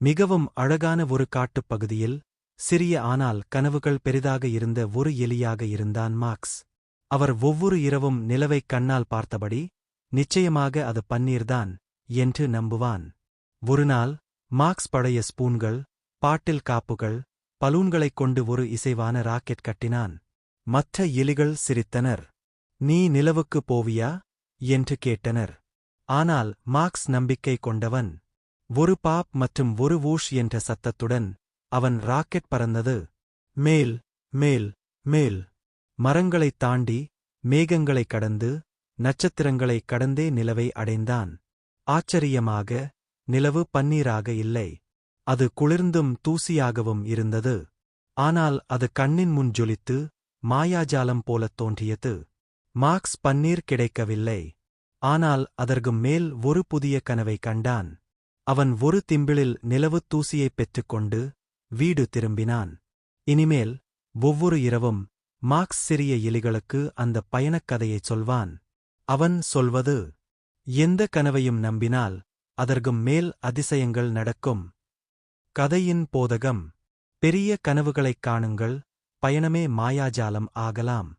மிகவும் அழகான ஒரு காட்டுப் பகுதியில் சிறிய ஆனால் கனவுகள் பெரிதாக இருந்த ஒரு எலியாக இருந்தான் மார்க்ஸ். அவர் ஒவ்வொரு இரவும் நிலவைக் கண்ணால் பார்த்தபடி நிச்சயமாக அது பன்னீர்தான் என்று நம்புவான். ஒருநாள் மார்க்ஸ் பழைய ஸ்பூன்கள் பாட்டில் காப்புகள் பலூன்களைக் கொண்டு ஒரு இசைவான ராக்கெட் கட்டினான். மற்ற எலிகள் சிரித்தனர். நீ நிலவுக்கு போவியா? என்று கேட்டனர். ஆனால் மார்க்ஸ் நம்பிக்கை கொண்டவன். ஒரு பாப் மற்றும் ஒரு வூஷ் என்ற சத்தத்துடன் அவன் ராக்கெட் பறந்தது. மேல் மேல் மேல். மரங்களைத் தாண்டி மேகங்களைக் கடந்து நட்சத்திரங்களைக் கடந்தே நிலவை அடைந்தான். ஆச்சரியமாக நிலவு பன்னீராக இல்லை. அது குளிர்ந்தும் தூசியாகவும் இருந்தது. ஆனால் அது கண்ணின் முன் ஜொலித்து மாயாஜாலம் போலத் தோன்றியது. மார்க்ஸ் பன்னீர் கிடைக்கவில்லை. ஆனால் அதற்கு மேல் ஒரு புதிய கனவை கண்டான். அவன் ஒரு திம்பிளில் நிலவுத் தூசியைப் பெற்றுக்கொண்டு வீடு திரும்பினான். இனிமேல் ஒவ்வொரு இரவும் மார்க்ஸ் சிறிய எலிகளுக்கு அந்த பயணக் கதையைச் சொல்வான். அவன் சொல்வது எந்த கனவையும் நம்பினால் அதற்கும் மேல் அதிசயங்கள் நடக்கும். கதையின் போதகம் பெரிய கனவுகளைக் காணுங்கள் பயணமே மாயாஜாலம் ஆகலாம்.